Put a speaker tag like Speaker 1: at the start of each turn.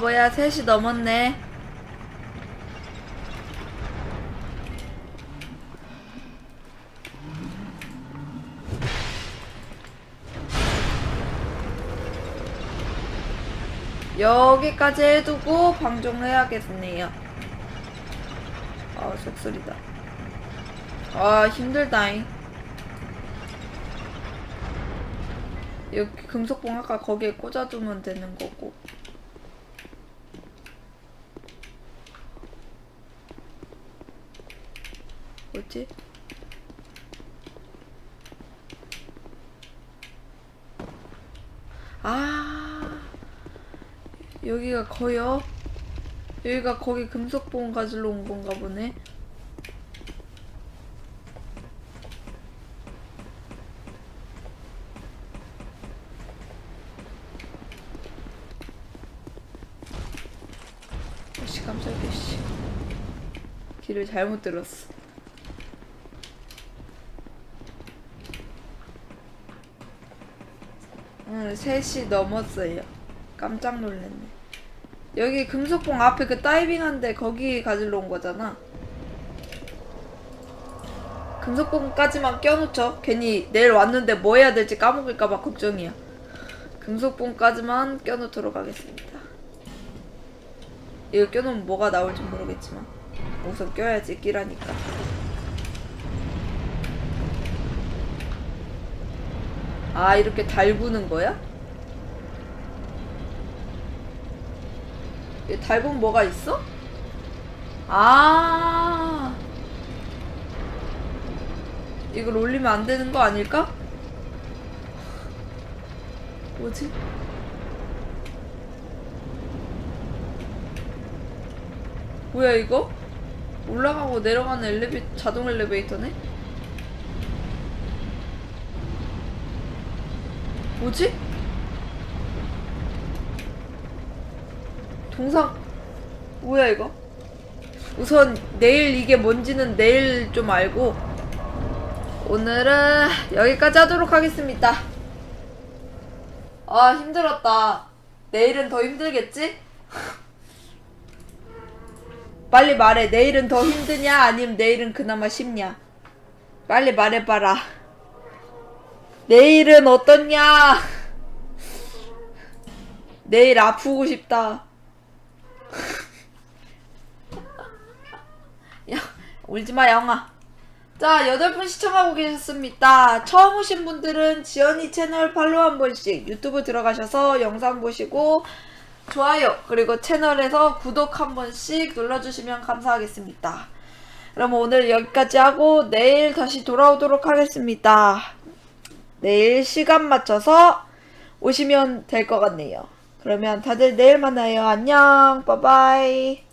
Speaker 1: 뭐야, 3시 넘었네. 여기까지 해두고 방종해야겠네요. 아, 속쓰리다. 아, 힘들다잉. 여기 금속봉 아까 거기에 꽂아두면 되는 거고. 뭐지? 아, 여기가 거요? 여기가 거기 금속봉 가지러 온 건가 보네. 아씨 깜짝이야 씨 길을 잘못 들었어 응 3시 넘었어요. 깜짝 놀랐네. 여기 금속봉 앞에 그 다이빙한데 거기 가지러 온 거잖아. 금속봉까지만 껴놓죠. 괜히 내일 왔는데 뭐 해야 될지 까먹을까봐 걱정이야. 금속봉까지만 껴놓도록 하겠습니다. 이거 껴놓으면 뭐가 나올지 모르겠지만 우선 껴야지 끼라니까 아 이렇게 달구는 거야? 이 달군 뭐가 있어? 아 이걸 올리면 안 되는 거 아닐까? 뭐지? 뭐야 이거? 올라가고 내려가는 엘리베 자동 엘리베이터네? 뭐지? 동상 뭐야 이거? 우선 내일 이게 뭔지는 내일 좀 알고 오늘은 여기까지 하도록 하겠습니다. 아 힘들었다. 내일은 더 힘들겠지? 빨리 말해. 내일은 더 힘드냐? 아니면 내일은 그나마 쉽냐? 빨리 말해봐라. 내일은 어떻냐? 내일 아프고 싶다. 야, 울지마, 영아. 자, 여덟 분 시청하고 계셨습니다. 처음 오신 분들은 지연이 채널 팔로우 한 번씩 유튜브 들어가셔서 영상 보시고 좋아요 그리고 채널에서 구독 한 번씩 눌러주시면 감사하겠습니다. 그럼 오늘 여기까지 하고 내일 다시 돌아오도록 하겠습니다. 내일 시간 맞춰서 오시면 될 것 같네요. 그러면 다들 내일 만나요. 안녕. 빠바이.